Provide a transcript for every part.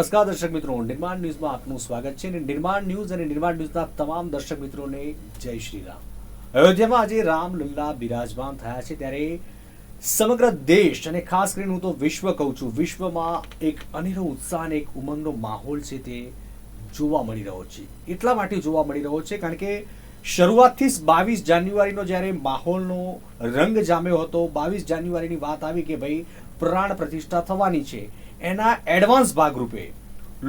નમસ્કાર દર્શક મિત્રો, નિર્માણ ન્યૂઝમાં આપનું સ્વાગત છે અને નિર્માણ ન્યૂઝ અને નિર્માણ ન્યૂઝના તમામ દર્શક મિત્રોને જય શ્રી રામ. અયોધ્યામાં આજે રામલલ્લા બિરાજમાન થયા છે ત્યારે સમગ્ર દેશ અને ખાસ કરીને હું તો વિશ્વ કહું છું, વિશ્વમાં એક અનેરો ઉત્સાહ અને એક ઉમંગનો માહોલ છે તે જોવા મળી રહ્યો છે. એટલા માટે જોવા મળી રહ્યો છે કારણ કે શરૂઆતથી જ બાવીસ જાન્યુઆરીનો જ્યારે માહોલનો રંગ જામ્યો હતો, બાવીસ જાન્યુઆરીની વાત આવી કે ભાઈ પ્રાણ પ્રતિષ્ઠા થવાની છે. એના એડવાન્સ ભાગરૂપે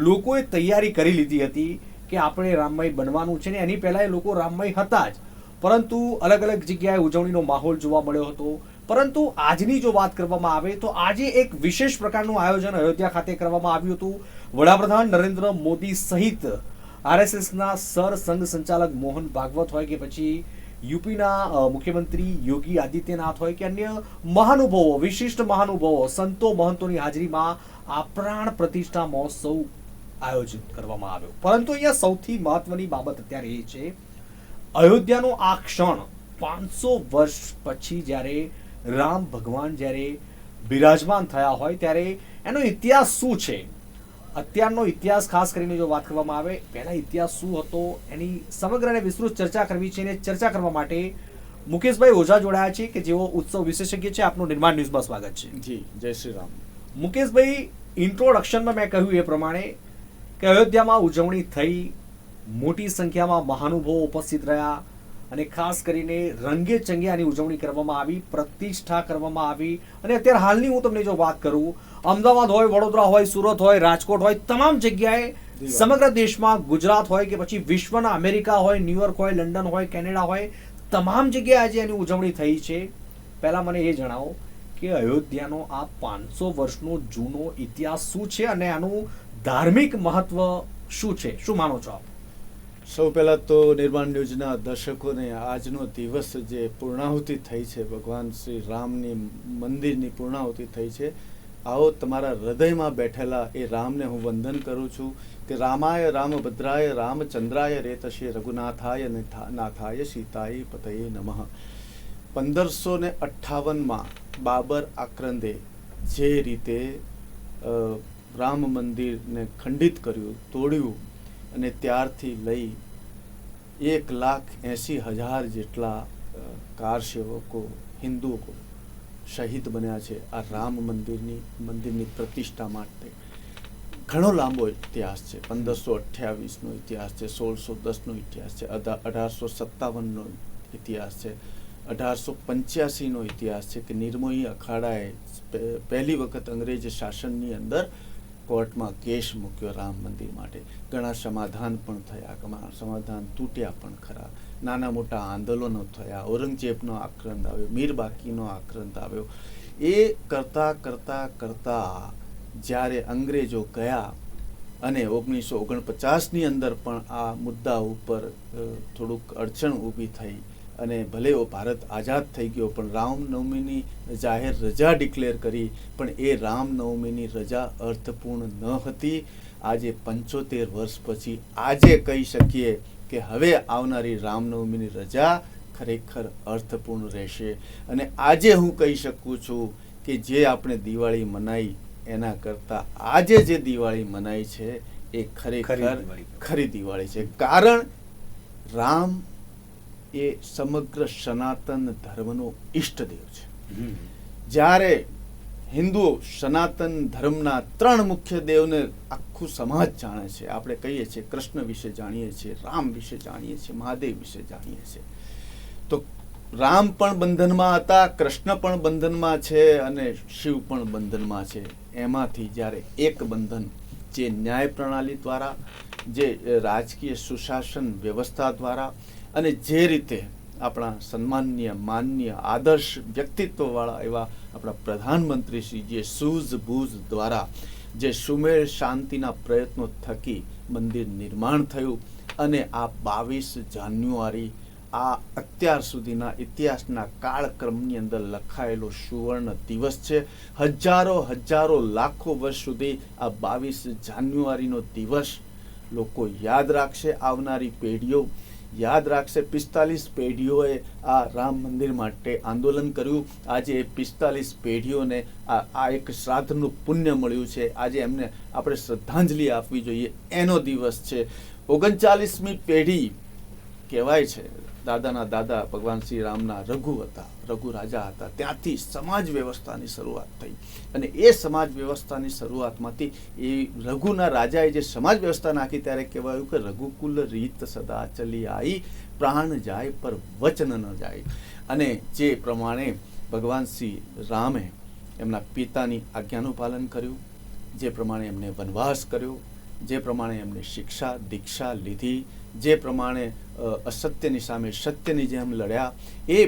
લોકોએ તૈયારી કરી લીધી હતી કે આપણે રામમય બનવાનું છે ને એની પહેલાં એ લોકો રામમય હતા જ. પરંતુ અલગ અલગ જગ્યાએ ઉજવણીનો માહોલ જોવા મળ્યો હતો. પરંતુ આજની જો વાત કરવામાં આવે તો આજે એક વિશેષ પ્રકારનું આયોજન અયોધ્યા ખાતે કરવામાં આવ્યું હતું. વડાપ્રધાન નરેન્દ્ર મોદી સહિત આરએસએસના સર સંઘ સંચાલક મોહન ભાગવત હોય કે પછી યુપીના મુખ્યમંત્રી યોગી આદિત્યનાથ હોય કે અન્ય મહાનુભાવો, વિશિષ્ટ મહાનુભાવો, સંતો મહંતોની હાજરીમાં આ પ્રાણ પ્રતિષ્ઠા મહોત્સવ આયોજિત કરવામાં આવ્યો. પરંતુ અહીંયા સૌથી મહત્વની બાબત અત્યારે એ છે, અયોધ્યાનો આ ક્ષણ પાંચસો વર્ષ પછી જ્યારે રામ ભગવાન જ્યારે બિરાજમાન થયા હોય ત્યારે એનો ઇતિહાસ શું છે? અત્યારનો ઇતિહાસ ખાસ કરીને જો વાત કરવામાં આવે પહેલા ઇતિહાસ શું હતો એની સમગ્ર અને વિસ્તૃત ચર્ચા કરવી છે અને ચર્ચા કરવા માટે મુકેશભાઈ ઓઝા જોડાયા છે કે જેઓ ઉત્સવ વિશેષજ્ઞ છે. આપનું નિર્માણ ન્યૂઝમાં સ્વાગત છે. જી જય શ્રી રામ. મુકેશભાઈ ઇન્ટ્રોડક્શનમાં મેં કહ્યું એ પ્રમાણે કે અયોધ્યામાં ઉજવણી થઈ મોટી સંખ્યામાં મહાનુભાવો ઉપસ્થિત રહ્યા અને ખાસ કરીને રંગે ચંગે આની ઉજવણી કરવામાં આવી પ્રતિષ્ઠા કરવામાં આવી. અને અત્યારે હાલની હું તમને જો વાત કરું અમદાવાદ હોય વડોદરા હોય સુરત હોય રાજકોટ હોય તમામ જગ્યાએ સમગ્ર દેશમાં ગુજરાત હોય કે પછી વિશ્વના અમેરિકા હોય ન્યુયોર્ક હોય લંડન હોય કેનેડા હોય તમામ જગ્યાએ આજે એની ઉજવણી થઈ છે. પહેલા મને એ જણાવો કે અયોધ્યાનો આ પાંચસો વર્ષનો જૂનો ઇતિહાસ શું છે અને આનું ધાર્મિક મહત્વ શું છે? શું માનો છો આપ? સૌ પહેલા તો નિર્માણ ન્યૂઝના દર્શકોને આજનો દિવસ જે પૂર્ણાહુતિ થઈ છે ભગવાન શ્રી રામની મંદિરની પૂર્ણાહુતિ થઈ છે. આવો તમારા હૃદયમાં બેઠેલા એ રામને હું વંદન કરું છું કે રામાય, રામભદ્રાય, રામચંદ્રાય રેતશે રઘુનાથાય નિથા- નાથાય સીતાય પતયે નમઃ. પંદરસો ને અઠ્ઠાવનમાં બાબર આક્રંદે જે રીતે રામ મંદિરને ખંડિત કર્યું, તોડ્યું અને ત્યારથી લઈ એક લાખ એંસી હજાર જેટલા કાર સેવકો હિન્દુઓ શહીદ બન્યા છે આ રામ મંદિરની મંદિરની પ્રતિષ્ઠા માટે. ઘણો લાંબો ઇતિહાસ છે. પંદરસો અઠ્યાવીસનો ઇતિહાસ છે, સોળસો દસનો ઇતિહાસ છે, અઢા, અઢારસો સત્તાવનનો ઇતિહાસ છે, અઢારસો પંચ્યાસીનો ઇતિહાસ છે કે નિર્મોહી અખાડાએ પહેલી વખત અંગ્રેજ શાસનની અંદર કોર્ટમાં કેસ મૂક્યો રામ મંદિર માટે. ઘણા સમાધાન પણ થયા, ઘણા સમાધાન તૂટ્યા પણ ખરા. નાના મોટા આંદોલનો થયા, ઔરંગઝેબનો આક્રંદ આવ્યો મીરબાકીનો આક્રંદ આવ્યો. એ કરતા કરતા કરતા જ્યારે અંગ્રેજો ગયા અને ઓગણીસો ઓગણપચાસની અંદર પણ આ મુદ્દા ઉપર થોડુંક અડચણ ઊભી થઈ અને ભલે ભારત આઝાદ થઈ ગયો પણ રામનવમીની જાહેર રજા ડિક્લેર કરી પણ એ રામનવમીની રજા અર્થપૂર્ણ ન હતી. આજે પંચોતેર વર્ષ પછી આજે કહી શકીએ કે હવે આવનારી રામનવમીની રજા ખરેખર અર્થપૂર્ણ રહેશે. અને આજે હું કહી શકું છું કે જે આપણે દિવાળી મનાઈ એના કરતાં આજે જે દિવાળી મનાઈ છે એ ખરેખર ખરી દિવાળી છે. કારણ રામ એ સમગ્ર સનાતન ધર્મનો ઈષ્ટદેવ છે. જ્યારે હિન્દુઓ સનાતન ધર્મના ત્રણ મુખ્ય દેવને આખું સમાજ જાણે છે આપણે કહીએ છીએ કૃષ્ણ વિશે જાણીએ છીએ રામ વિશે જાણીએ છીએ મહાદેવ વિશે જાણીએ છીએ તો રામ પણ બંધનમાં હતા કૃષ્ણ પણ બંધનમાં છે અને શિવ પણ બંધનમાં છે. એમાંથી જ્યારે એક બંધન જે ન્યાય પ્રણાલી દ્વારા જે રાજકીય સુશાસન વ્યવસ્થા દ્વારા અને જે રીતે આપણા સન્માનીય માન્ય આદર્શ વ્યક્તિત્વવાળા એવા આપણા પ્રધાનમંત્રી શ્રી જે સૂઝબૂઝ દ્વારા જે સુમેળ શાંતિના પ્રયત્નો થકી મંદિર નિર્માણ થયું અને આ બાવીસ જાન્યુઆરી આ અત્યાર સુધીના ઇતિહાસના કાળક્રમની અંદર લખાયેલો સુવર્ણ દિવસ છે. હજારો હજારો લાખો વર્ષ સુધી આ બાવીસ જાન્યુઆરીનો દિવસ લોકો યાદ રાખશે. આવનારી પેઢીઓ યાદ રાખશે, પિસ્તાલીસ પેઢીઓએ આ રામ મંદિર માટે આંદોલન કર્યું. આજે એ પિસ્તાલીસ પેઢીઓને આ આ એક શ્રાદ્ધનું પુણ્ય મળ્યું છે. આજે એમને આપણે શ્રદ્ધાંજલિ આપવી જોઈએ. એનો દિવસ છે. ઓગણચાલીસમી પેઢી કહેવાય છે. દાદાના દાદા ભગવાન શ્રી રામના રઘુ હતા, રઘુ રાજા હતા. ત્યાંથી સમાજ વ્યવસ્થાની શરૂઆત થઈ. અને એ સમાજ વ્યવસ્થાની શરૂઆતમાંથી એ રઘુના રાજાએ જે સમાજ વ્યવસ્થા નાખી ત્યારે કહેવાયું કે રઘુકુલ રીત સદા ચલી આવી પ્રાણ જાય પર વચન ન જાય. અને જે પ્રમાણે ભગવાન શ્રી રામે એમના પિતાની આજ્ઞાનું પાલન કર્યું, જે પ્રમાણે એમને વનવાસ કર્યો, જે પ્રમાણે એમને શિક્ષા, દીક્ષા લીધી જે પ્રમાણે અસત્યની સામે સત્યની જેમ લડ્યા, એ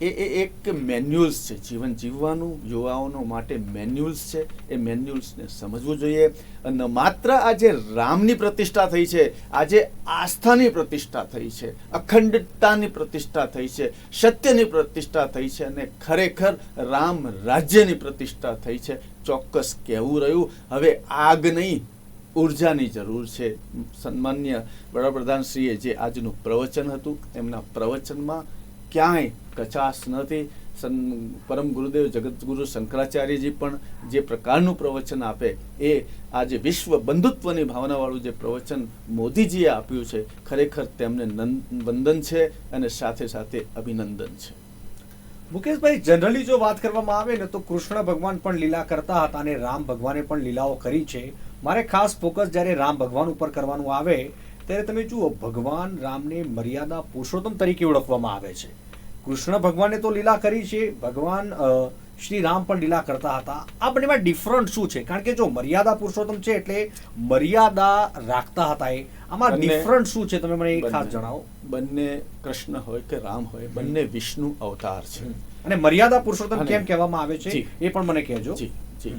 એ એ એક મેન્યુઅલ્સ છે. જીવન જીવવાનું યુવાઓનો માટે મેન્યુઅલ્સ છે. એ મેન્યુઅલ્સને સમજવું જોઈએ. અને માત્ર આજે રામની પ્રતિષ્ઠા થઈ છે, આજે આસ્થાની પ્રતિષ્ઠા થઈ છે, અખંડતાની પ્રતિષ્ઠા થઈ છે, સત્યની પ્રતિષ્ઠા થઈ છે અને ખરેખર રામ રાજ્યની પ્રતિષ્ઠા થઈ છે. ચોક્કસ કહેવું રહ્યું. હવે આગ નહીં ઉર્જાની જરૂર છે. સન્માન્ય વડાપ્રધાનશ્રીએ જે આજનું પ્રવચન હતું, એમના પ્રવચનમાં ક્યાંય કચાશ નથી. સન, પરમ ગુરુદેવ જગતગુરુ શંકરાચાર્યજી પણ જે પ્રકારનું પ્રવચન આપે, એ આજે વિશ્વ બંધુત્વની ભાવનાવાળું જે પ્રવચન મોદીજીએ આપ્યું છે, ખરેખર તેમને વંદન છે અને સાથે સાથે અભિનંદન છે. મુકેશભાઈ, જનરલી જો વાત કરવામાં આવે ને તો કૃષ્ણ ભગવાન પણ લીલા કરતા હતા અને રામ ભગવાને પણ લીલાઓ કરી છે. મારે ખાસ ફોકસ જ્યારે રામ ભગવાન ઉપર કરવાનું આવે ત્યારે તમે જુઓ ભગવાન રામને મર્યાદા પુરુષોત્તમ તરીકે ઓળખવામાં આવે છે. કૃષ્ણ ભગવાને તો લીલા કરી છે ભગવાન શ્રી રામ પણ લીલા કરતા હતા. આ બંનેમાં ડિફરન્ટ શું છે? કારણ કે જો મર્યાદા પુરુષોત્તમ છે એટલે મર્યાદા રાખતા હતા એ. આમાં ડિફરન્ટ શું છે તમે મને એક ખાસ જણાવો. બંને કૃષ્ણ હોય કે રામ હોય બંને વિષ્ણુ અવતાર છે. અને મર્યાદા પુરુષોત્તમ કેમ કહેવામાં આવે છે? એ પણ મને કહેજો. જી જી.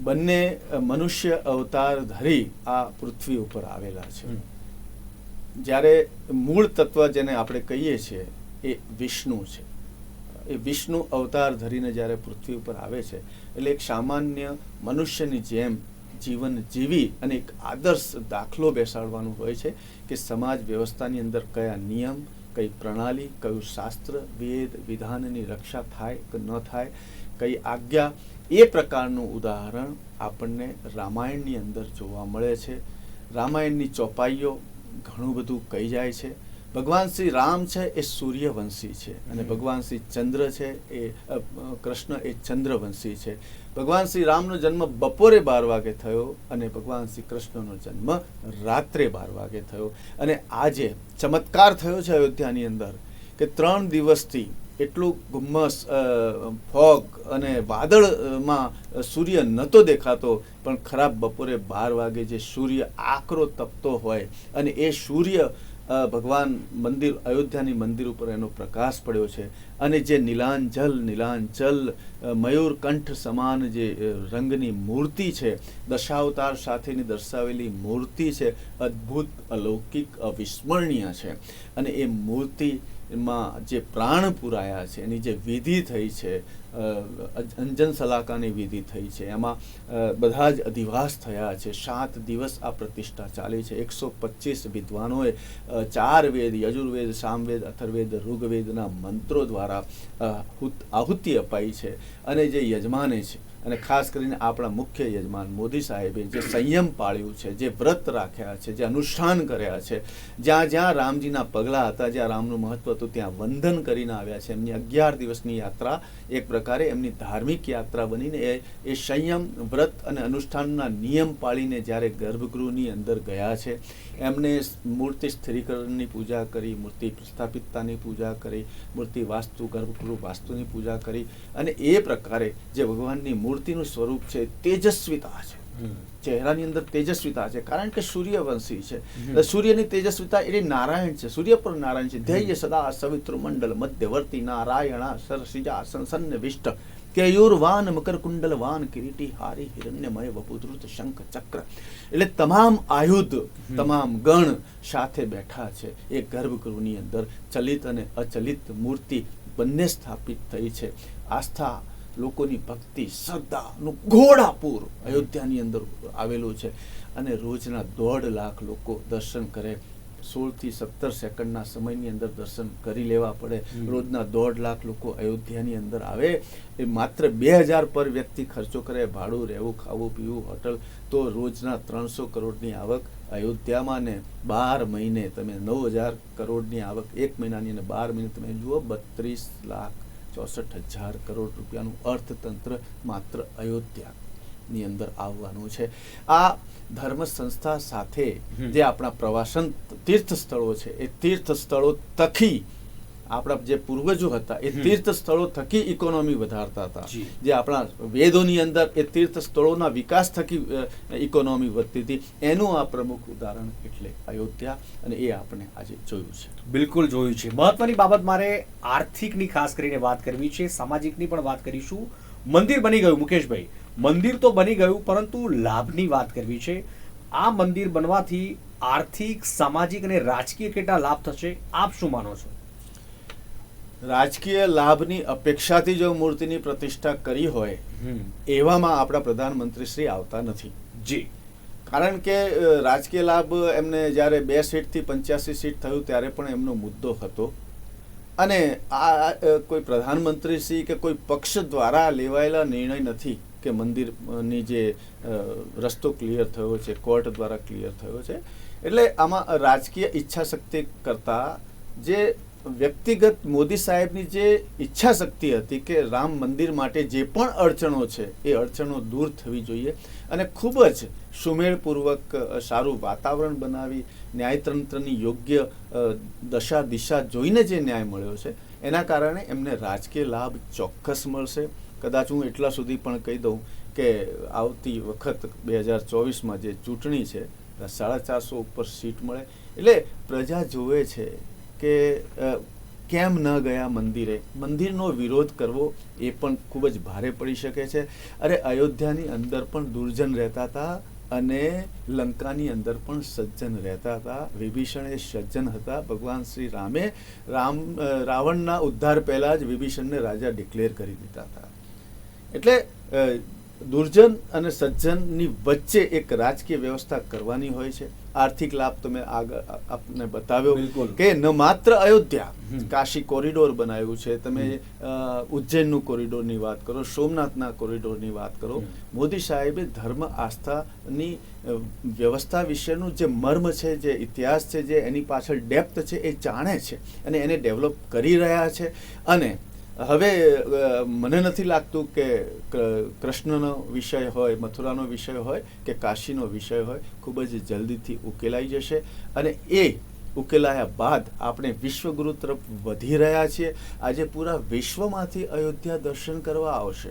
બંને મનુષ્ય અવતાર ધરી આ પૃથ્વી ઉપર આવેલા છે. જ્યારે મૂળ તત્વ જેને આપણે કહીએ છીએ એ વિષ્ણુ છે. એ વિષ્ણુ અવતાર ધરીને જ્યારે પૃથ્વી ઉપર આવે છે એટલે એક સામાન્ય મનુષ્યની જેમ જીવન જીવી અને એક આદર્શ દાખલો બેસાડવાનું હોય છે કે સમાજ વ્યવસ્થાની અંદર કયા નિયમ કઈ પ્રણાલી કયું શાસ્ત્ર વેદ વિધાનની રક્ષા થાય કે ન થાય કઈ આજ્ઞા એ પ્રકારનું ઉદાહરણ આપણને રામાયણની અંદર જોવા મળે છે. રામાયણની ચોપાઈઓ ઘણું બધું કહી જાય છે. ભગવાન શ્રી રામ છે એ સૂર્યવંશી છે અને ભગવાન શ્રી ચંદ્ર છે એ કૃષ્ણ એ ચંદ્રવંશી છે. ભગવાન શ્રી રામનો જન્મ બપોરે બાર વાગે થયો અને ભગવાન શ્રી કૃષ્ણનો જન્મ રાત્રે બાર વાગે થયો. અને આજે ચમત્કાર થયો છે અયોધ્યાની અંદર કે ત્રણ દિવસથી એટલું ગુમ્મસ ફોગ અને વાદળમાં સૂર્ય નહોતો દેખાતો પણ ખરાબ બપોરે બાર વાગે જે સૂર્ય આકરો તપતો હોય અને એ સૂર્ય ભગવાન મંદિર અયોધ્યાની મંદિર ઉપર એનો પ્રકાશ પડ્યો છે અને જે નીલાંજલ નીલાંચલ અ, મયુરકંઠ સમાન જે રંગની મૂર્તિ છે દશાવતાર સાથેની દર્શાવેલી મૂર્તિ છે અદ્ભુત અલૌકિક અવિસ્મરણીય છે અને એ મૂર્તિમાં જે પ્રાણ પુરાયા છે, એની જે વિધિ થઈ છે અંજન સલાકાની વિધિ થઈ છે, એમાં બધા જ અધિવાસ થયા છે. સાત દિવસ આ પ્રતિષ્ઠા ચાલી છે. એકસો પચીસ વિદ્વાનોએ ચાર વેદ, યજુર્વેદ, સામવેદ, અથર્વેદ, ઋગ્વેદના મંત્રો દ્વારા આહુતિ અપાઈ છે. અને જે યજમાને છે અને ખાસ કરીને આપણા મુખ્ય યજમાન મોદી સાહેબે જે સંયમ પાળ્યું છે, જે વ્રત રાખ્યા છે, જે અનુષ્ઠાન કર્યા છે, જ્યાં જ્યાં રામજીના પગલાં હતા, જ્યાં રામનું મહત્વ હતું, ત્યાં વંદન કરીને આવ્યા છે. એમની અગિયાર દિવસની યાત્રા એક પ્રકારે એમની ધાર્મિક યાત્રા બનીને એ એ સંયમ, વ્રત અને અનુષ્ઠાનના નિયમ પાળીને જ્યારે ગર્ભગૃહની અંદર ગયા છે એમને મૂર્તિ સ્થિરીકરણની પૂજા કરી મૂર્તિ પ્રસ્થાપિતતાની પૂજા કરી મૂર્તિ વાસ્તુ ગર્ભગૃહ વાસ્તુની પૂજા કરી અને એ પ્રકારે જે ભગવાનની મૂર્તિનું સ્વરૂપ છે તેજસ્વીતા છે. ચહેરાની અંદર તેજસ્વીતા છે. કારણ કે સૂર્યવંશી છે. એટલે સૂર્યની તેજસ્વીતા એટલે નારાયણ છે. સૂર્ય પર નારાયણ છે. ધૈર્ય સદા સવિત્ર મંડળ મધ્યવર્તી નારાયણા સરસિજા સંસન્ન વિષ્ટ કેયુરવાન મકરકુંડલવાન કિરીટી હારી હિરણ્યમય વપુદ્રુત શંખ ચક્ર એટલે તમામ આયુધ તમામ ગણ સાથે બેઠા છે એ ગર્ભગૃહની અંદર ચલિત અને અચલિત મૂર્તિ બંને સ્થાપિત થઈ છે આસ્થા લોકોની ભક્તિ શ્રદ્ધાનું ઘોડાપૂર અયોધ્યાની અંદર આવેલું છે અને રોજના દોઢ લાખ લોકો દર્શન કરે સોળથી સત્તર સેકન્ડના સમયની અંદર દર્શન કરી લેવા પડે. રોજના દોઢ લાખ લોકો અયોધ્યાની અંદર આવે. એ માત્ર બે હજાર પર વ્યક્તિ ખર્ચો કરે ભાડું રહેવું ખાવું પીવું હોટલ. તો રોજના ત્રણસો કરોડની આવક અયોધ્યામાં ને બાર મહિને તમે નવ હજાર કરોડની આવક એક મહિનાની અને બાર મહિને તમે જુઓ બત્રીસ લાખ ચોસઠ હજાર કરોડ રૂપિયાનું અર્થતંત્ર માત્ર અયોધ્યાની અંદર આવવાનું છે. આ ધર્મ સંસ્થા સાથે જે આપણા પ્રવાસન તીર્થ સ્થળો છે એ તીર્થ સ્થળો થકી આપણા જે પૂર્વજો હતા એ તીર્થ સ્થળો થકી ઇકોનોમી વધારતા હતા. જે. આપણા વેદોની અંદર એ તીર્થ સ્થળોના વિકાસ થકી ઇકોનોમી વધતી હતી. એનું આ પ્રમુખ ઉદાહરણ એટલે અયોધ્યા અને એ આપણે આજે જોયું છે. બિલકુલ જોયું છે. મહત્વની બાબત મારે આર્થિકની ખાસ કરીને વાત કરવી છે સામાજિકની પણ વાત કરીશું. મંદિર બની ગયું મુકેશભાઈ. મંદિર તો બની ગયું પરંતુ લાભની વાત કરવી છે. આ મંદિર બનવાથી આર્થિક સામાજિક અને રાજકીય કેટલા લાભ થશે? આપ શું માનો છો? રાજકીય લાભની અપેક્ષાથી જો મૂર્તિની પ્રતિષ્ઠા કરી હોય એવામાં આપણા પ્રધાનમંત્રી શ્રી આવતા નથી. જી. કારણ કે રાજકીય લાભ એમને જ્યારે બે સીટથી પંચ્યાસી સીટ થયું ત્યારે પણ એમનો મુદ્દો હતો. અને આ આ, કોઈ પ્રધાનમંત્રી શ્રી કે કોઈ પક્ષ દ્વારા લેવાયેલા નિર્ણય નથી. કે મંદિરની જે રસ્તો ક્લિયર થયો છે કોર્ટ દ્વારા ક્લિયર થયો છે, એટલે આમાં રાજકીય ઈચ્છા શક્તિ કરતા જે વ્યક્તિગત મોદી સાહેબની જે ઈચ્છા શક્તિ હતી કે રામ મંદિર માટે જે પણ અડચણો છે, એ અડચણો દૂર થવી જોઈએ અને ખૂબ જ સુમેળપૂર્વક સારું વાતાવરણ બનાવી, ન્યાયતંત્રની યોગ્ય દશા દિશા જોઈને જે ન્યાય મળ્યો છે, એના કારણે એમને રાજકીય લાભ ચોક્કસ મળશે. કદાચ હું એટલા સુધી પણ કહી દઉં કે આવતી વખત બે હજાર ચોવીસમાં જે ચૂંટણી છે, સાડા ચારસો ઉપર સીટ મળે. એટલે પ્રજા જોવે છે કે કેમ ન ગયા મંદિરે? મંદિરનો વિરોધ કરવો એ પણ ખૂબ જ ભારે પડી શકે છે. અરે, અયોધ્યાની અંદર પણ દુર્જન રહેતા હતા અને લંકાની અંદર પણ સજ્જન રહેતા હતા. વિભીષણ એ સજ્જન હતા. ભગવાન શ્રી રામે રામ રાવણના ઉદ્ધાર પહેલાં જ વિભીષણને રાજા ડિક્લેર કરી દીધા હતા. એટલે દુર્જન અને સજ્જનની વચ્ચે એક રાજકીય વ્યવસ્થા કરવાની હોય છે. આર્થિક લાભ તમે આગળ આપને બતાવ્યો કે ન માત્ર અયોધ્યા કાશી કોરિડોર બનાવ્યું છે. તમે ઉજ્જૈનનું કોરિડોરની વાત કરો સોમનાથના કોરિડોરની વાત કરો. મોદી સાહેબે ધર્મ આસ્થાની વ્યવસ્થા વિશેનું જે મર્મ છે જે ઇતિહાસ છે જે એની પાછળ ડેપ્થ છે એ જાણે છે અને એને ડેવલપ કરી રહ્યા છે. અને હવે મને નથી લાગતું કે કૃષ્ણનો વિષય હોય મથુરાનો વિષય હોય કે કાશીનો વિષય હોય ખૂબ જ જલ્દીથી ઉકેલાઈ જશે. અને એ ઉકેલાયા બાદ આપણે વિશ્વગુરુ તરફ વધી રહ્યા છીએ. આજે પૂરા વિશ્વમાંથી અયોધ્યા દર્શન કરવા આવશે.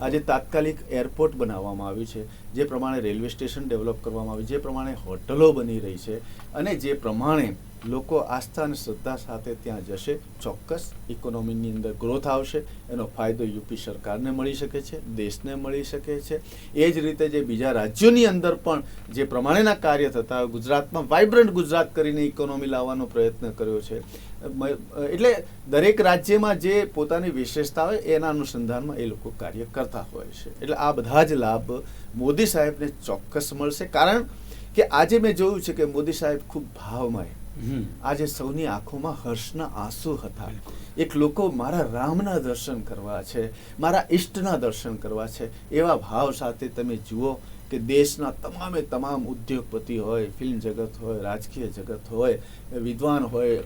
આજે તાત્કાલિક એરપોર્ટ બનાવવામાં આવ્યું છે. જે પ્રમાણે રેલવે સ્ટેશન ડેવલપ કરવામાં આવ્યું જે પ્રમાણે હોટલો બની રહી છે. અને જે પ્રમાણે લોકો આસ્થા અને શ્રદ્ધા સાથે ત્યાં જશે, ચોક્કસ ઇકોનોમીની અંદર ગ્રોથ આવશે, એનો ફાયદો યુપી સરકારને મળી શકે છે, દેશને મળી શકે છે. એ જ રીતે જે બીજા રાજ્યોની અંદર પણ જે પ્રમાણેના કાર્ય થતા ગુજરાતમાં વાઇબ્રન્ટ ગુજરાત કરીને ઇકોનોમી લાવવાનો પ્રયત્ન કર્યો છે. એટલે દરેક રાજ્યમાં જે પોતાની વિશેષતા હોય, એના અનુસંધાનમાં એ લોકો કાર્ય કરતા હોય છે. એટલે આ બધા જ લાભ મોદી સાહેબને ચોક્કસ મળશે. કારણ કે આજે મેં જોયું છે કે મોદી સાહેબ ખૂબ ભાવમય. આજે સૌની આંખોમાં હર્ષના આંસુ હતા. એક લોકો મારા રામના દર્શન કરવા છે મારા ઈષ્ટના દર્શન કરવા છે. એવા ભાવ સાથે તમે જુઓ કે દેશના તમામે તમામ ઉદ્યોગપતિ હોય ફિલ્મ જગત હોય રાજકીય જગત હોય વિદ્વાન હોય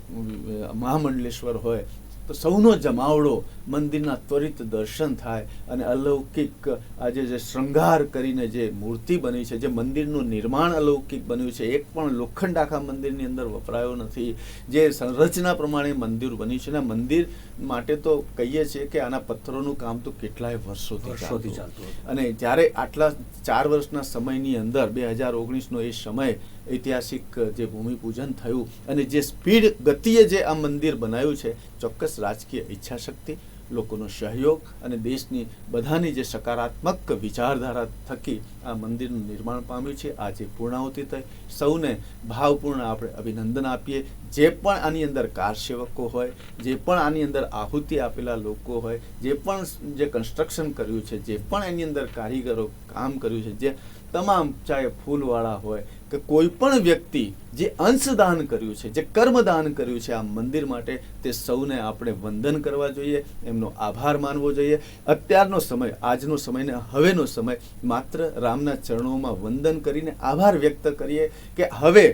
મહામંડલેશ્વર હોય તો સૌનો જમાવડો મંદિરના ત્વરિત દર્શન થાય અને અલૌકિક આજે જે શૃંગાર કરીને જે મૂર્તિ બની છે જે મંદિરનું નિર્માણ અલૌકિક બન્યું છે એક પણ લોખંડ આખા મંદિરની અંદર વપરાયો નથી. જે સંરચના પ્રમાણે મંદિર બન્યું છે ને મંદિર માટે તો કહીએ છીએ કે આના પથ્થરોનું કામ તો કેટલાય વર્ષોથી વર્ષોથી ચાલતું ચાલતું અને જ્યારે આટલા ચાર વર્ષના સમયની અંદર બે હજાર ઓગણીસનો એ સમય ઐતિહાસિક જે ભૂમિપૂજન થયું અને જે સ્પીડ ગતિએ જે આ મંદિર બનાવ્યું છે, ચોક્કસ રાજકીય ઈચ્છાશક્તિ, લોકોનો સહયોગ અને દેશની બધાની જે સકારાત્મક વિચારધારા થકી આ મંદિરનું નિર્માણ પામ્યું છે, આજે પૂર્ણાહુતિ થઈ. સૌને ભાવપૂર્ણ આપણે અભિનંદન આપીએ. જે પણ આની અંદર કારસેવકો હોય, જે પણ આની અંદર આહુતિ આપેલા લોકો હોય, જે પણ જે કન્સ્ટ્રક્શન કર્યું છે, જે પણ એની અંદર કારીગરો કામ કર્યું છે, જે તમામ ચાહે ફૂલવાળા હોય કે કોઈ પણ વ્યક્તિ જે અંશદાન કર્યું છે જે કર્મદાન કર્યું છે આ મંદિર માટે તે સૌને આપણે વંદન કરવા જોઈએ એમનો આભાર માનવો જોઈએ. અત્યારનો સમય આજનો સમય ને હવેનો સમય માત્ર રામના ચરણોમાં વંદન કરીને આભાર વ્યક્ત કરીએ કે હવે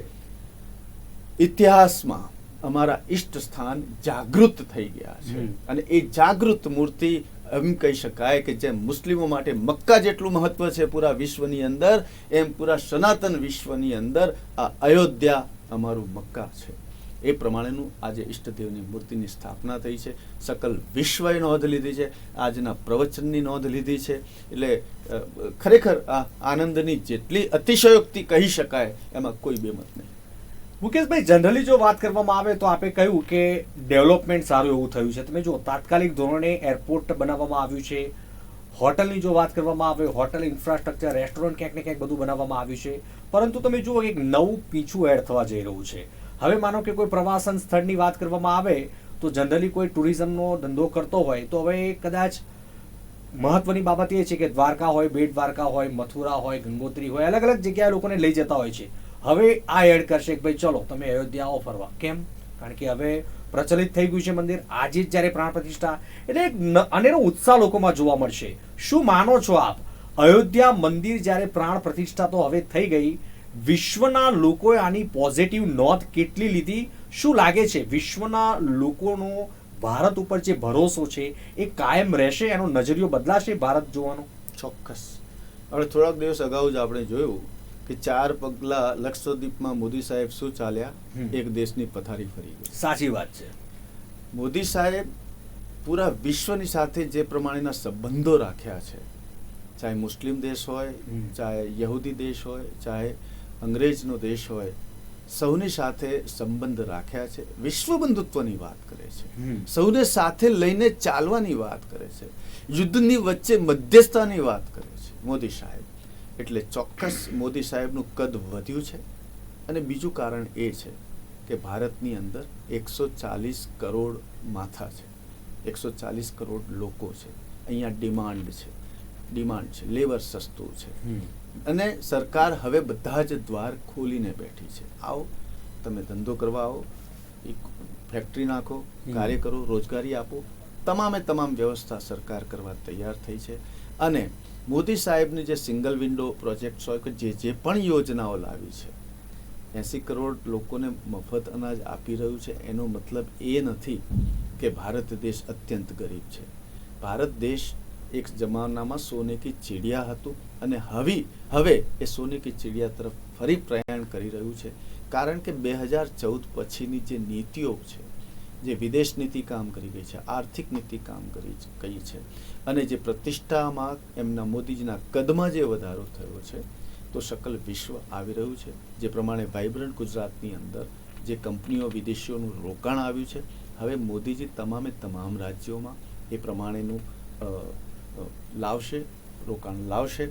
ઇતિહાસમાં અમારા ઈષ્ટ સ્થાન જાગૃત થઈ ગયા છે. અને એ જાગૃત મૂર્તિ એમ કહી શકાય કે જેમ મુસ્લિમો માટે મક્કા જેટલું મહત્વ છે પૂરા વિશ્વની અંદર, એમ પૂરા સનાતન વિશ્વની અંદર આ અયોધ્યા અમારું મક્કા છે. એ પ્રમાણેનું આજે ઈષ્ટદેવની મૂર્તિની સ્થાપના થઈ છે. સકલ વિશ્વએ નોંધ લીધી છે. આજના પ્રવચનની નોંધ લીધી છે. એટલે ખરેખર આ આનંદની જેટલી અતિશયોક્તિ કહી શકાય, એમાં કોઈ બેમત નહીં. મુકેશભાઈ જનરલી જો વાત કરવામાં આવે તો આપે કહ્યું કે ડેવલપમેન્ટ સારું એવું થયું છે. તમે જો તાત્કાલિક ધોરણે એરપોર્ટ બનાવવામાં આવ્યું છે. હોટલની જો વાત કરવામાં આવે, હોટલ ઇન્ફ્રાસ્ટ્રક્ચર રેસ્ટોરન્ટ ક્યાંક ને ક્યાંક બધું બનાવવામાં આવ્યું છે. પરંતુ તમે જુઓ, એક નવું પીછું એડ થવા જઈ રહ્યું છે. હવે માનો કે કોઈ પ્રવાસન સ્થળની વાત કરવામાં આવે, તો જનરલી કોઈ ટુરિઝમનો ધંધો કરતો હોય, તો હવે કદાચ મહત્વની બાબત એ છે કે દ્વારકા હોય, બેટ દ્વારકા હોય, મથુરા હોય, ગંગોત્રી હોય અલગ અલગ જગ્યાએ લોકોને લઈ જતા હોય છે. હવે આ એડ કરશે કે ભાઈ ચલો, તમે અયોધ્યા આવો ફરવા. કેમ? કારણ કે હવે પ્રચલિત થઈ ગયું છે મંદિર. આજે જ જ્યારે પ્રાણ પ્રતિષ્ઠા, એટલે એક અનેરો ઉત્સાહ લોકોમાં જોવા મળશે. શું માનો છો આપ? અયોધ્યા મંદિર જ્યારે પ્રાણ પ્રતિષ્ઠા તો હવે થઈ ગઈ. વિશ્વના લોકોએ આની પોઝિટિવ નોંધ કેટલી લીધી? શું લાગે છે? વિશ્વના લોકોનો ભારત ઉપર જે ભરોસો છે, એ કાયમ રહેશે? એનો નજરિયો બદલાશે ભારત જોવાનો? ચોક્કસ. હવે થોડાક દિવસ અગાઉ જ આપણે જોયું કે ચાર પગલા લક્ષદ્વીપમાં મોદી સાહેબ શું ચાલ્યા? એક દેશની પથારી ફરી ગઈ. સાચી વાત છે. મોદી સાહેબ પૂરા વિશ્વની સાથે જે પ્રમાણેના સંબંધો રાખ્યા છે ચાહે મુસ્લિમ દેશ હોય ચાહે યહૂદી દેશ હોય ચાહે અંગ્રેજનો દેશ હોય સૌની સાથે સંબંધ રાખ્યા છે વિશ્વ બંધુત્વની વાત કરે છે. સૌને સાથે લઈને ચાલવાની વાત કરે છે. યુદ્ધની વચ્ચે મધ્યસ્થાની વાત કરે છે મોદી સાહેબ. એટલે ચોક્કસ મોદી સાહેબનું કદ વધ્યું છે અને બીજું કારણ એ છે કે ભારતની અંદર એકસો ચાલીસ કરોડ માથા છે. એકસો ચાલીસ કરોડ લોકો છે. અહીંયા ડિમાન્ડ છે. ડિમાન્ડ છે. લેબર સસ્તું છે. અને સરકાર હવે બધા જ દ્વાર ખોલીને બેઠી છે. આવો તમે ધંધો કરવા આવો એક ફેક્ટરી નાખો કાર્ય કરો રોજગારી આપો. તમામે તમામ વ્યવસ્થા સરકાર કરવા તૈયાર થઈ છે. અને મોદી સાહેબની જે સિંગલ વિન્ડો પ્રોજેક્ટ્સ હોય કે જે જે પણ યોજનાઓ લાવી છે, એંસી કરોડ લોકોને મફત અનાજ આપી રહ્યું છે. એનો મતલબ એ નથી કે ભારત દેશ અત્યંત ગરીબ છે. ભારત દેશ એક જમાનામાં સોને કી ચીડિયા હતું અને હવે હવે એ સોને કી ચીડિયા તરફ ફરી પ્રયાણ કરી રહ્યું છે. કારણ કે બે હજાર ચૌદ પછીની જે નીતિઓ છે, જે વિદેશ નીતિ કામ કરી ગઈ છે, આર્થિક નીતિ કામ કરી ગઈ છે અને જે પ્રતિષ્ઠામાં એમના મોદીજીના કદમાં જે વધારો થયો છે, તો સકલ વિશ્વ આવી રહ્યું છે. જે પ્રમાણે વાઇબ્રન્ટ ગુજરાતની અંદર જે કંપનીઓ વિદેશીઓનું રોકાણ આવ્યું છે, હવે મોદીજી તમામે તમામ રાજ્યોમાં એ પ્રમાણેનું લાવશે, રોકાણ લાવશે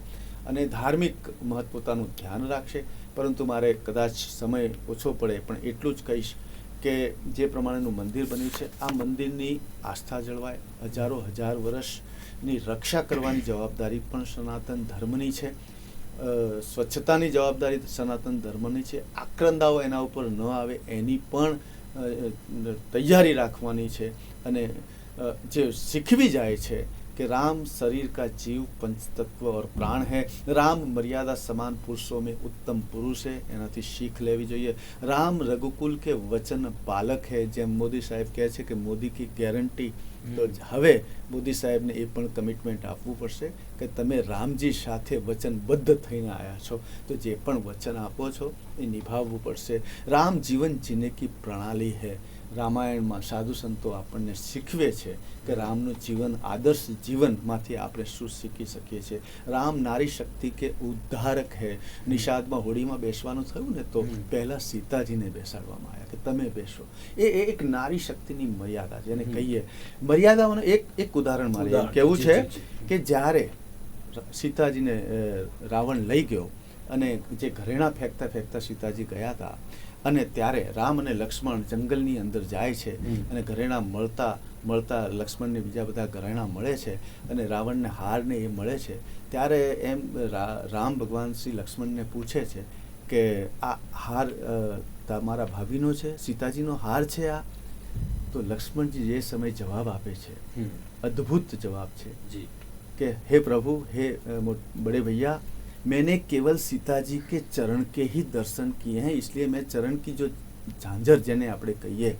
અને ધાર્મિક મહત્વતાનું ધ્યાન રાખશે. પરંતુ મારે કદાચ સમય ઓછો પડે, પણ એટલું જ કહીશ કે જે પ્રમાણેનું મંદિર બન્યું છે, આ મંદિરની આસ્થા જળવાય હજારો હજાર વર્ષની રક્ષા કરવાની જવાબદારી પણ સનાતન ધર્મની છે અ, સ્વચ્છતાની જવાબદારી સનાતન ધર્મની છે આક્રંદાઓ એના ઉપર ન આવે એની પણ અ, તૈયારી રાખવાની છે અને અ, જે શીખવી જાય છે कि राम शरीर का जीव पंच तत्व और प्राण है રામ મર્યાદા સમાન પુરુષો મેં ઉત્તમ પુરુષ है એનાથી શીખ લેવી જોઈએ રામ રઘુકુલ કે વચન પાલક है જેમ મોદી સાહેબ કહે છે કે મોદી કી ગેરંટી તો. હવે મોદી સાહેબને એ પણ કમિટમેન્ટ આપવું પડશે કે તમે રામજી સાથે વચનબદ્ધ થઈને આવ્યા છો. તો જે પણ વચન આપો છો એ નિભાવવું પડશે. રામ જીવન જીને કી પ્રણાલી है રામાયણમાં સાધુ સંતો આપણને શીખવે છે કે રામનું જીવન આદર્શ જીવનમાંથી આપણે શું શીખી શકીએ છીએ. રામ નારી શક્તિ કે ઉદ્ધારક હે. નિષાદમાં હોળીમાં બેસવાનું થયું ને તો પહેલાં સીતાજીને બેસાડવામાં આવ્યા કે તમે બેસો. એ એક નારી શક્તિની મર્યાદા જેને એને કહીએ. મર્યાદાઓનું એક એક ઉદાહરણ મારે કેવું છે. કે જ્યારે સીતાજીને રાવણ લઈ ગયો અને જે ઘરેણા ફેંકતા ફેંકતા સીતાજી ગયા હતા અને ત્યારે રામ અને લક્ષ્મણ જંગલની અંદર જાય છે અને ઘરેણા મળતા મળતા લક્ષ્મણને બીજા બધા ઘરેણા મળે છે અને રાવણને હારને એ મળે છે. ત્યારે એમ રામ ભગવાન શ્રી લક્ષ્મણને પૂછે છે કે આ હાર તમારા ભાભીનો છે? સીતાજીનો હાર છે આ? તો લક્ષ્મણજી જે સમય જવાબ આપે છે અદ્ભુત જવાબ છે કે હે પ્રભુ હે બડે ભૈયા मैंने केवल सीता जी के चरण के ही दर्शन किए हैं इसलिए मैं चरण की जो ઝાંઝર જેને આપણે કહીએ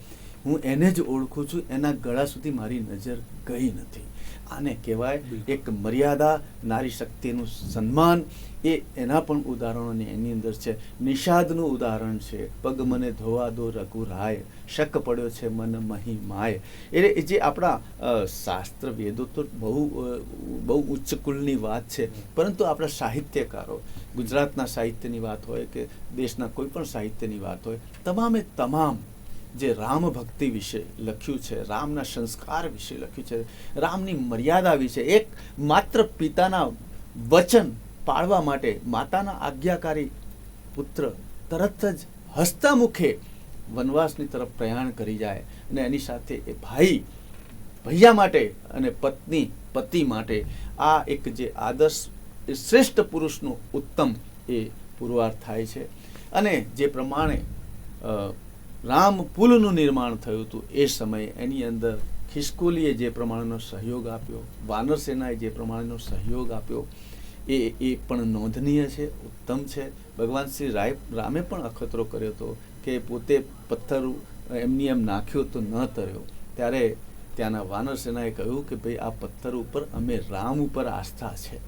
હું એને જ ઓળખું છું એના ગળા સુધી મારી નજર ગઈ નથી. આને કહેવાય એક મર્યાદા નારી શક્તિનું સન્માન. એ એના પણ ઉદાહરણો એની અંદર છે. નિષાદનું ઉદાહરણ છે. પગ મને ધોવા દો રઘુરાય શક પડ્યો છે મન મહી માય. એટલે એ જે આપણા શાસ્ત્ર વેદો તો બહુ બહુ ઉચ્ચ કુલની વાત છે. પરંતુ આપણા સાહિત્યકારો ગુજરાતના સાહિત્યની વાત હોય કે દેશના કોઈ પણ સાહિત્યની વાત હોય તમામે તમામ જે રામ ભક્તિ વિશે લખ્યું છે, રામના સંસ્કાર વિશે લખ્યું છે, રામની મર્યાદા વિશે, એક માત્ર પિતાના વચન પાળવા માટે માતાના આજ્ઞાકારી પુત્ર તરત જ હસતા મુખે વનવાસની તરફ પ્રયાણ કરી જાય અને એની સાથે એ ભાઈ, ભૈયા માટે અને પત્ની, પતિ માટે આ એક જે આદર્શ શ્રેષ્ઠ પુરુષનું ઉત્તમ એ પુરવાર થાય છે. અને જે પ્રમાણે રામ પુલનું નિર્માણ થયું હતું એ સમયે. એની અંદર ખિસકોલીએ જે પ્રમાણેનો સહયોગ આપ્યો, વાનર સેનાએ જે પ્રમાણેનો સહયોગ આપ્યો, એ એ પણ નોંધનીય છે, ઉત્તમ છે. ભગવાન શ્રી રાય, રામે પણ અખતરો કર્યો હતો કે પોતે પથ્થર એમની એમ નાખ્યો તો ન તર્યો. ત્યારે ત્યાંના વાનર સેનાએ કહ્યું કે ભાઈ આ પથ્થર ઉપર અમે રામ ઉપર આસ્થા છે.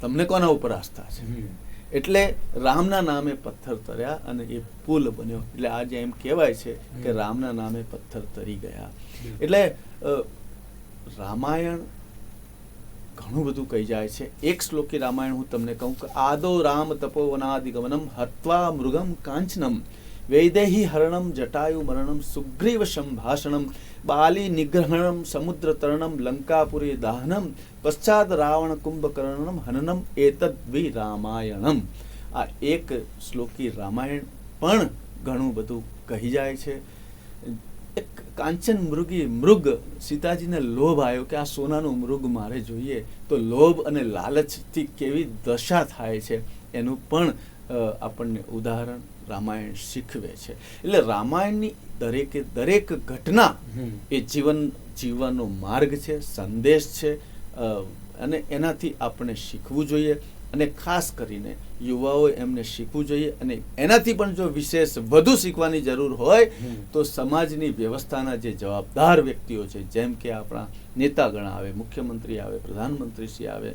તમને કોના ઉપર આસ્થા છે. એટલે રામના નામે પથ્થર તર્યા અને એ પુલ બન્યો. એટલે આજે એમ કહેવાય છે કે. રામના નામે પથ્થર તરી ગયા. એટલે રામાયણ ઘણું બધું કહી જાય છે. એક શ્લોકી રામાયણ હું તમને કહું કે આદો રામ તપોવનાદિગમનમ હત્વા મૃગમ કાંચનમ. વૈદેહી હરણમ જટાયુ મરણમ સુગ્રીવ સંભાષણમ બાલી નિગ્રહણમ સમુદ્ર તરણમ લંકાપુરી દાહનમ પશ્ચાદ રાવણ કુંભકર્ણમ હનનમ એતદ્વી રામાયણમ આ એક શ્લોકી રામાયણ પણ ઘણું બધું કહી જાય છે। એક કાંચન મૃગી મૃગ, સીતાજીને લોભ આવ્યો કે આ સોનાનું મૃગ મારે જોઈએ, તો લોભ અને લાલચથી કેવી દશા થાય છે, એનું પણ આપણને ઉદાહરણ રામાયણ શીખવે છે. એટલે રામાયણની દરેકે દરેક ઘટના એ જીવન જીવવાનો માર્ગ છે સંદેશ છે અને એનાથી આપણે શીખવું જોઈએ. અને ખાસ કરીને યુવાઓએ એમને શીખવું જોઈએ અને એનાથી પણ જો વિશેષ વધુ શીખવાની જરૂર હોય તો સમાજની વ્યવસ્થાના જે જવાબદાર વ્યક્તિઓ છે જેમ કે આપણા નેતાગણ આવે મુખ્યમંત્રી આવે પ્રધાનમંત્રી શ્રી આવે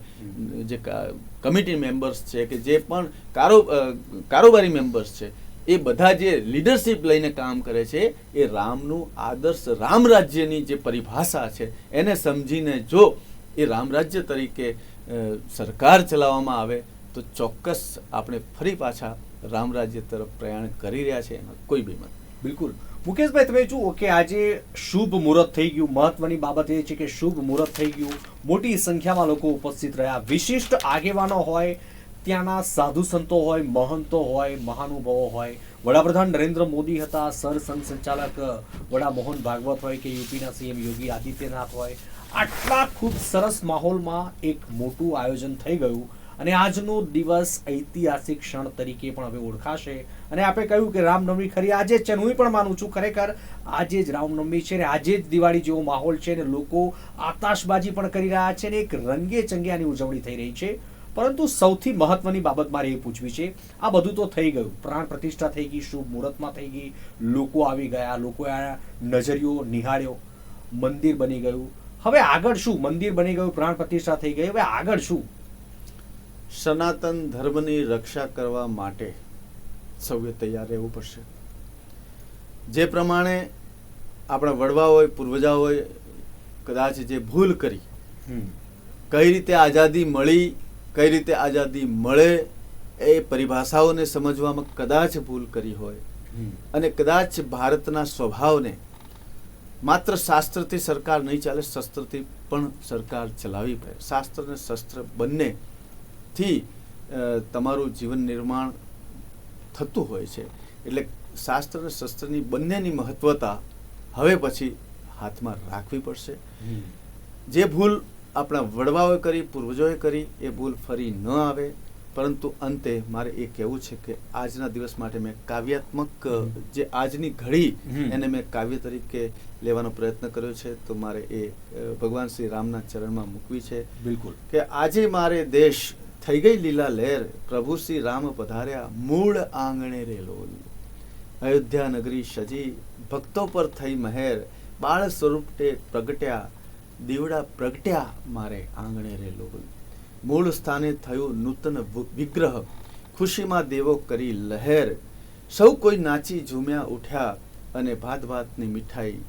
જે કા- કમિટી મેમ્બર્સ છે કે જે પણ કારો કારોબારી મેમ્બર્સ છે એ બધા જે લીડરશિપ લઈને કામ કરે છે એ રામનું આદર્શ રામ રાજ્યની જે પરિભાષા છે એને સમજીને જો એ રામ રાજ્ય તરીકે સરકાર ચલાવવામાં આવે તો ચોક્કસ આપણે ફરી પાછા રામ રાજ્ય તરફ પ્રયાણ કરી રહ્યા છે એમાં કોઈ બી મત બિલકુલ. મુકેશભાઈ, તમે જુઓ કે આજે શુભ મુહૂર્ત થઈ ગયું. મહત્વની બાબત એ છે કે શુભ મુહૂર્ત થઈ ગયું. મોટી સંખ્યામાં લોકો ઉપસ્થિત રહ્યા. વિશિષ્ટ આગેવાનો હોય, ત્યાંના સાધુ સંતો હોય, મહંતો હોય, મહાનુભાવો હોય. વડાપ્રધાન નરેન્દ્ર મોદી હતા, સર સંચાલક વડા મોહન ભાગવત હોય કે યુપીના સીએમ યોગી આદિત્યનાથ હોય. આટલા ખૂબ સરસ માહોલમાં એક મોટું આયોજન થઈ ગયું અને આજનો દિવસ ઐતિહાસિક ક્ષણ તરીકે પણ હવે ઓળખાશે. અને આપણે કહ્યું કે રામનવમી ખરી આજે જ છે હું પણ માનું છું ખરેખર આજે જ રામનવમી છે ને આજે જ દિવાળી જેવો માહોલ છે ને લોકો આતાશબાજી પણ કરી રહ્યા છે ને એક રંગે ચંગે આની ઉજવણી થઈ રહી છે. પરંતુ સૌથી મહત્વની બાબત મારે એ પૂછવી છે, આ બધું તો થઈ ગયું. પ્રાણ પ્રતિષ્ઠા થઈ ગઈ, શુભ મુહૂર્તમાં થઈ ગઈ, લોકો આવી ગયા, લોકોએ આ નજરિયો નિહાળ્યો, મંદિર બની ગયું હવે આગળ શું? મંદિર બની ગયું પ્રાણ પ્રતિષ્ઠા થઈ ગઈ. હવે આગળ શું? સનાતન ધર્મની રક્ષા કરવા માટે સૌએ તૈયાર રહેવું પડશે. જે પ્રમાણે આપણા વડવાઓએ પૂર્વજાઓએ કદાચ જે ભૂલ કરી કઈ રીતે આઝાદી મળી કઈ રીતે આઝાદી મળે એ પરિભાષાઓને સમજવામાં કદાચ ભૂલ કરી હોય અને કદાચ ભારતના સ્વભાવને માત્ર શાસ્ત્રથી સરકાર નહીં ચાલે શસ્ત્રથી પણ સરકાર ચલાવી પડે. શાસ્ત્ર અને શસ્ત્ર બંનેથી તમારું જીવન નિર્માણ થતું હોય છે. એટલે શાસ્ત્ર અને શસ્ત્રની બંનેની મહત્વતા હવે પછી હાથમાં રાખવી પડશે. જે ભૂલ આપણા વડવાઓએ કરી પૂર્વજોએ કરી એ ભૂલ ફરી ન આવે. પરંતુ અંતે મારે એ કહેવું છે કે આજના દિવસ માટે મેં કાવ્યાત્મક જે આજની ઘડી એને મેં કાવ્ય તરીકે લેવાનો પ્રયત્ન કર્યો છે. તો મારે એ ભગવાન શ્રી રામના ચરણમાં મૂકવી છે બિલકુલ. કે આજે મારે દેશ થઈ ગઈ લીલા લહેર પ્રભુ શ્રી રામ પધાર્યા મૂળ આંગણે રે લોલ અયોધ્યા નગરી સજી ભક્તો પર થઈ મહેર બાળ સ્વરૂપે પ્રગટ્યા દીવડા પ્રગટ્યા મારે આંગણે રે લોલ મૂળ સ્થાને થયું નૂતન વિગ્રહ. ખુશીમાં દેવો કરી લહેર. સૌ કોઈ નાચી ઝૂમ્યા ઉઠ્યા અને ભાત ભાતની મીઠાઈ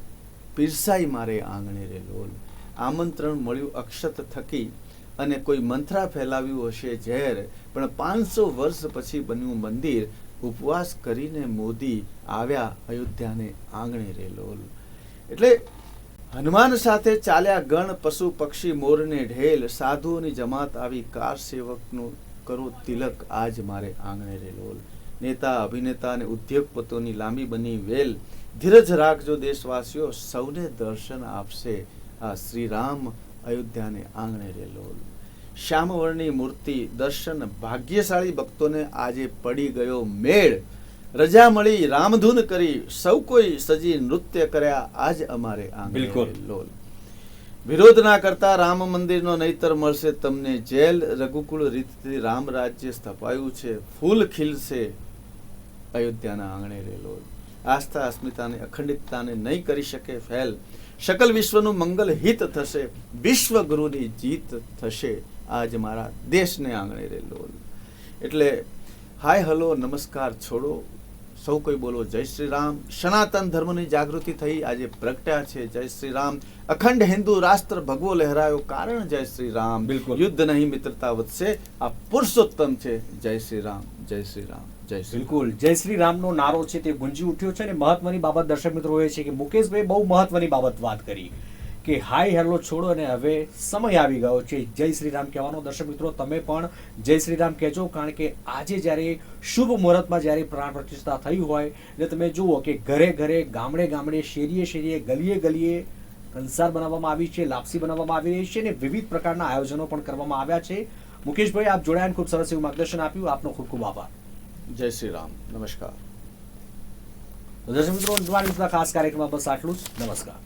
પીરસાઈ મારે આંગણે રે લોલ. આમંત્રણ મળ્યું અક્ષત થકી અને કોઈ મંથરા ફેલાવ્યું હશે ઝેર. પણ પાંચસો વર્ષ પછી બન્યું મંદિર. ઉપવાસ કરીને મોદી આવ્યા અયોધ્યાને આંગણે રે લોલ. એટલે હનુમાન સાથે ચાલ્યા ગણ પશુ પક્ષી મોરને ઢેલ, સાધુઓની જમાત આવી કાર સેવકનું કરો તિલક, આજ મારે આંગણે રેલોલ નેતા, અભિનેતા અને ઉદ્યોગપતિઓની લાંબી બની વેલ. ધીરજ રાખજો દેશવાસીઓ, સૌને દર્શન આપશે આ શ્રીરામ અયોધ્યાને આંગણે રેલોલ શ્યામવર્ણની મૂર્તિ દર્શન ભાગ્યશાળી ભક્તોને આજે પડી ગયો મેળ. રજા મળી રામધૂન કરી સૌ કોઈ સજી નૃત્ય કર્યા આજ અમારે બિલકુલ. લોલ. વિરોધ ના કરતા રામ મંદિરનો નહીતર મળશે તમને જેલ. રઘુકુળ રીતથી રામ રાજ્ય સ્થપાયું છે. ફૂલ ખીલશે અયોધ્યાના આંગણે રે લોલ. આસ્થા અસ્મિતાને અખંડિતતાને નહીં કરી શકે ફેલ. શકલ વિશ્વનું મંગલ હિત થશે. વિશ્વ ગુરુની જીત થશે. આજ મારા દેશને આંગણે રે લોલ. એટલે હાય હલો નમસ્કાર છોડો. સૌ કોઈ બોલો જય શ્રી રામ. સનાતન ધર્મની જાગૃતિ થઈ. આજે પ્રગટ્યા છે જય શ્રી રામ. અખંડ હિન્દુ રાષ્ટ્ર ભગવો લહેરાયો કારણ જય શ્રી રામ. બિલકુલ. યુદ્ધ નહીં મિત્રતા વધશે. આ પુરુષોત્તમ છે. જય શ્રી રામ જય શ્રી રામ જય શ્રી બિલકુલ. જય શ્રી રામનો નારો છે તે ગુંજી ઉઠ્યો છે અને મહત્વની બાબત દર્શક મિત્રો એ છે કે મુકેશભાઈ બહુ મહત્વની બાબત વાત કરી. કે હાય હેલો છોડો અને હવે સમય આવી ગયો છે. જય શ્રી રામ કહેવાનો દર્શક મિત્રો તમે પણ જય શ્રી રામ કહેજો કારણ કે આજે જ્યારે શુભ મુહૂર્તમાં જ્યારે પ્રાણ પ્રતિષ્ઠા થઈ હોય એટલે તમે જુઓ કે ઘરે ઘરે ગામડે ગામડે શેરીએ શેરીએ ગલીએ ગલીએ કંસાર બનાવવામાં આવી છે લાપસી બનાવવામાં આવી રહી છે અને વિવિધ પ્રકારના આયોજનો પણ કરવામાં આવ્યા છે. મુકેશભાઈ આપ જોડાયા ખૂબ સરસ એવું માર્ગદર્શન આપ્યું. આપનો ખૂબ ખૂબ આભાર. જય શ્રી રામ નમસ્કાર દર્શક મિત્રો ખાસ કાર્યક્રમમાં બસ આટલું જ. નમસ્કાર.